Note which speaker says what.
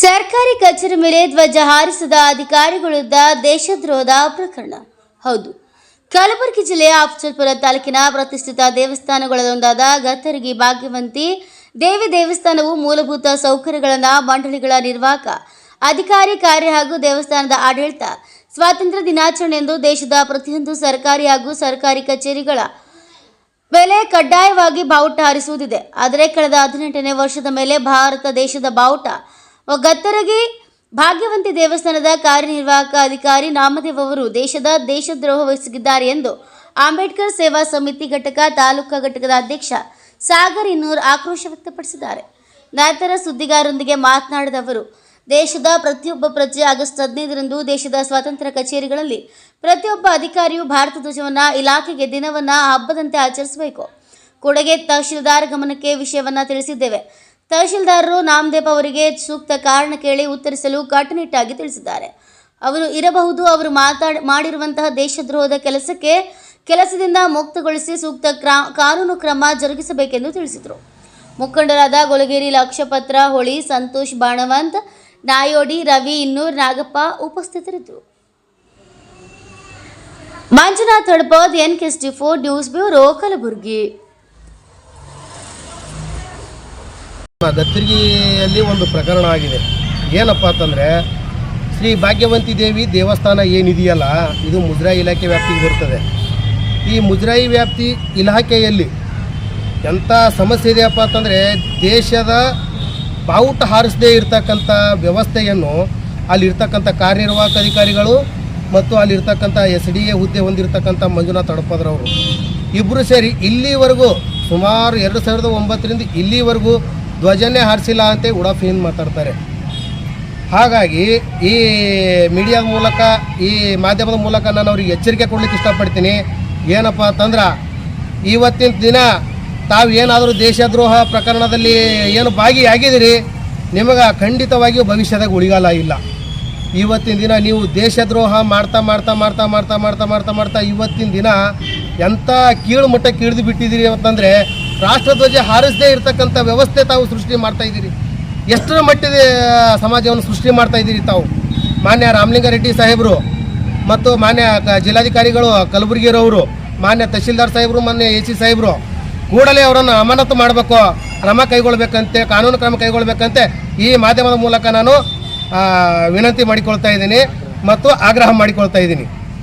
Speaker 1: ಸರ್ಕಾರಿ ಕಚೇರಿ ಮೇಲೆ ಧ್ವಜ ಹಾರಿಸಿದ ಅಧಿಕಾರಿಗಳಿದ್ದ ದೇಶದ್ರೋಹದ ಪ್ರಕರಣ. ಹೌದು. ಕಲಬುರಗಿ ಜಿಲ್ಲೆಯ ಅಫ್ಜಲ್ಪುರ ತಾಲೂಕಿನ ಪ್ರತಿಷ್ಠಿತ ದೇವಸ್ಥಾನಗಳಲ್ಲೊಂದಾದ ಗತ್ತರಗಿ ಭಾಗ್ಯವಂತಿ ದೇವಿ ದೇವಸ್ಥಾನವು ಮೂಲಭೂತ ಸೌಕರ್ಯಗಳನ್ನ ಮಂಡಳಿಗಳ ನಿರ್ವಾಹಕ ಅಧಿಕಾರಿ ಕಾರ್ಯ ಹಾಗೂ ದೇವಸ್ಥಾನದ ಆಡಳಿತ, ಸ್ವಾತಂತ್ರ್ಯ ದಿನಾಚರಣೆಯಂದು ದೇಶದ ಪ್ರತಿಯೊಂದು ಸರ್ಕಾರಿ ಹಾಗೂ ಸರ್ಕಾರಿ ಕಚೇರಿಗಳ ಮೇಲೆ ಕಡ್ಡಾಯವಾಗಿ ಬಾವುಟ ಹಾರಿಸುವುದಿದೆ. ಆದರೆ, ಕಳೆದ ಹದಿನೆಂಟನೇ ವರ್ಷದ ಮೇಲೆ ಭಾರತ ದೇಶದ ಬಾವುಟ ಗತ್ತರಗಿ ಭಾಗ್ಯವಂತಿ ದೇವಸ್ಥಾನದ ಕಾರ್ಯನಿರ್ವಾಹಕ ಅಧಿಕಾರಿ ನಾಮದೇವ್ ಅವರು ದೇಶದ ದೇಶದ್ರೋಹವೆಸಗಿದ್ದಾರೆ ಎಂದು ಅಂಬೇಡ್ಕರ್ ಸೇವಾ ಸಮಿತಿ ಘಟಕ ತಾಲೂಕಾ ಘಟಕದ ಅಧ್ಯಕ್ಷ ಸಾಗರ್ ಇನ್ನೂರ್ ಆಕ್ರೋಶ ವ್ಯಕ್ತಪಡಿಸಿದ್ದಾರೆ. ನಂತರ ಸುದ್ದಿಗಾರರೊಂದಿಗೆ ಮಾತನಾಡಿದ ಅವರು, ದೇಶದ ಪ್ರತಿಯೊಬ್ಬ ಪ್ರಜೆ ಆಗಸ್ಟ್ ಹದಿನೈದರಂದು ದೇಶದ ಸ್ವಾತಂತ್ರ್ಯ ಕಚೇರಿಗಳಲ್ಲಿ ಪ್ರತಿಯೊಬ್ಬ ಅಧಿಕಾರಿಯು ಭಾರತ ಧ್ವಜವನ್ನು, ಇಲಾಖೆಗೆ ದಿನವನ್ನ ಹಬ್ಬದಂತೆ ಆಚರಿಸಬೇಕು. ಕೊಡಗೆ ತಹಶೀಲ್ದಾರ್ ಗಮನಕ್ಕೆ ವಿಷಯವನ್ನ ತಿಳಿಸಿದ್ದೇವೆ. ತಹಶೀಲ್ದಾರರು ನಾಮದೇವ್ ಅವರಿಗೆ ಸೂಕ್ತ ಕಾರಣ ಕೇಳಿ ಉತ್ತರಿಸಲು ಕಟ್ಟುನಿಟ್ಟಾಗಿ ತಿಳಿಸಿದ್ದಾರೆ. ಅವರು ಇರಬಹುದು, ಅವರು ಮಾತಾಡ, ಮಾಡಿರುವಂತಹ ದೇಶದ್ರೋಹದ ಕೆಲಸಕ್ಕೆ ಕೆಲಸದಿಂದ ಮುಕ್ತಗೊಳಿಸಿ ಸೂಕ್ತ ಕಾನೂನು ಕ್ರಮ ಜರುಗಿಸಬೇಕೆಂದು ತಿಳಿಸಿದರು. ಮುಖಂಡರಾದ ಗೊಲಗೇರಿ ಲಕ್ಷಪತ್ರ, ಹೊಳಿ, ಸಂತೋಷ್ ಬಾಣವಂತ್, ನಾಯೋಡಿ, ರವಿ ಇನ್ನೂರ್, ನಾಗಪ್ಪ ಉಪಸ್ಥಿತರಿದ್ದರು. ಮಂಜುನಾಥ್ ತಡಪದ್ ಎನ್ ಕೆಸ್ಟಿ ಫೋರ್, ನ್ಯೂಸ್ ಬ್ಯೂರೋ, ಕಲಬುರಗಿ.
Speaker 2: ಗತ್ತಿರ್ಗಿಯಲ್ಲಿ ಒಂದು ಪ್ರಕರಣ ಆಗಿದೆ. ಏನಪ್ಪ ಅಂತಂದರೆ, ಶ್ರೀ ಭಾಗ್ಯವಂತಿ ದೇವಿ ದೇವಸ್ಥಾನ ಏನಿದೆಯಲ್ಲ, ಇದು ಮುಜರಾಯಿ ಇಲಾಖೆ ವ್ಯಾಪ್ತಿಗೆ ಬರ್ತದೆ. ಈ ಮುಜರಾಯಿ ವ್ಯಾಪ್ತಿ ಇಲಾಖೆಯಲ್ಲಿ ಎಂಥ ಸಮಸ್ಯೆ ಇದೆಯಪ್ಪ ಅಂತಂದರೆ, ದೇಶದ ಬಾವುಟ ಹಾರಿಸದೇ ಇರತಕ್ಕಂಥ ವ್ಯವಸ್ಥೆಯನ್ನು ಅಲ್ಲಿರ್ತಕ್ಕಂಥ ಕಾರ್ಯನಿರ್ವಾಹಕ ಅಧಿಕಾರಿಗಳು ಮತ್ತು ಅಲ್ಲಿರ್ತಕ್ಕಂಥ ಎಸ್ ಡಿ ಎ ಹುದ್ದೆ ಹೊಂದಿರತಕ್ಕಂಥ ಮಂಜುನಾಥ್ ತಡಪದ್ರವರು ಇಬ್ಬರು ಸೇರಿ ಇಲ್ಲಿವರೆಗೂ ಸುಮಾರು ಎರಡು ಸಾವಿರದ ಒಂಬತ್ತರಿಂದ ಇಲ್ಲಿವರೆಗೂ ಧ್ವಜನೇ ಹಾರಿಸಿಲ್ಲ ಅಂತ ಉಡಾಫಿಯಿಂದ ಮಾತಾಡ್ತಾರೆ. ಹಾಗಾಗಿ ಈ ಮೀಡಿಯಾದ ಮೂಲಕ, ಈ ಮಾಧ್ಯಮದ ಮೂಲಕ ನಾನು ಅವ್ರಿಗೆ ಎಚ್ಚರಿಕೆ ಕೊಡ್ಲಿಕ್ಕೆ ಇಷ್ಟಪಡ್ತೀನಿ. ಏನಪ್ಪ ಅಂತಂದ್ರೆ, ಇವತ್ತಿನ ದಿನ ತಾವು ಏನಾದರೂ ದೇಶದ್ರೋಹ ಪ್ರಕರಣದಲ್ಲಿ ಏನು ಭಾಗಿಯಾಗಿದ್ದೀರಿ, ನಿಮಗೆ ಖಂಡಿತವಾಗಿಯೂ ಭವಿಷ್ಯದಾಗ ಉಳಿಗಾಲ ಇಲ್ಲ. ಇವತ್ತಿನ ದಿನ ನೀವು ದೇಶದ್ರೋಹ ಮಾಡ್ತಾ ಮಾಡ್ತಾ ಮಾಡ್ತಾ ಮಾಡ್ತಾ ಮಾಡ್ತಾ ಮಾಡ್ತಾ ಮಾಡ್ತಾ ಇವತ್ತಿನ ದಿನ ಎಂಥ ಕೀಳು ಮಟ್ಟಕ್ಕೆ ಇಳಿದು ಬಿಟ್ಟಿದ್ದೀರಿ ಅಂತಂದರೆ ರಾಷ್ಟ್ರಧ್ವಜ ಹಾರಿಸದೇ ಇರತಕ್ಕಂಥ ವ್ಯವಸ್ಥೆ ತಾವು ಸೃಷ್ಟಿ ಮಾಡ್ತಾ ಇದ್ದೀರಿ. ಎಷ್ಟರ ಮಟ್ಟಿಗೆ ಸಮಾಜವನ್ನು ಸೃಷ್ಟಿ ಮಾಡ್ತಾ ಇದ್ದೀರಿ ತಾವು? ಮಾನ್ಯ ರಾಮಲಿಂಗಾರೆಡ್ಡಿ ಸಾಹೇಬರು ಮತ್ತು ಮಾನ್ಯ ಜಿಲ್ಲಾಧಿಕಾರಿಗಳು ಕಲಬುರಗಿರವರು ಮಾನ್ಯ ತಹಶೀಲ್ದಾರ್ ಸಾಹೇಬರು, ಮಾನ್ಯ ಎ ಸಿ ಸಾಹೇಬರು ಕೂಡಲೇ ಅವರನ್ನು ಅಮಾನತು ಮಾಡಬೇಕು, ಕ್ರಮ ಕೈಗೊಳ್ಬೇಕಂತೆ, ಕಾನೂನು ಕ್ರಮ ಕೈಗೊಳ್ಳಬೇಕಂತೆ ಈ ಮಾಧ್ಯಮದ ಮೂಲಕ ನಾನು ವಿನಂತಿ ಮಾಡಿಕೊಳ್ತಾ ಇದ್ದೀನಿ ಮತ್ತು ಆಗ್ರಹ ಮಾಡಿಕೊಳ್ತಾ ಇದ್ದೀನಿ.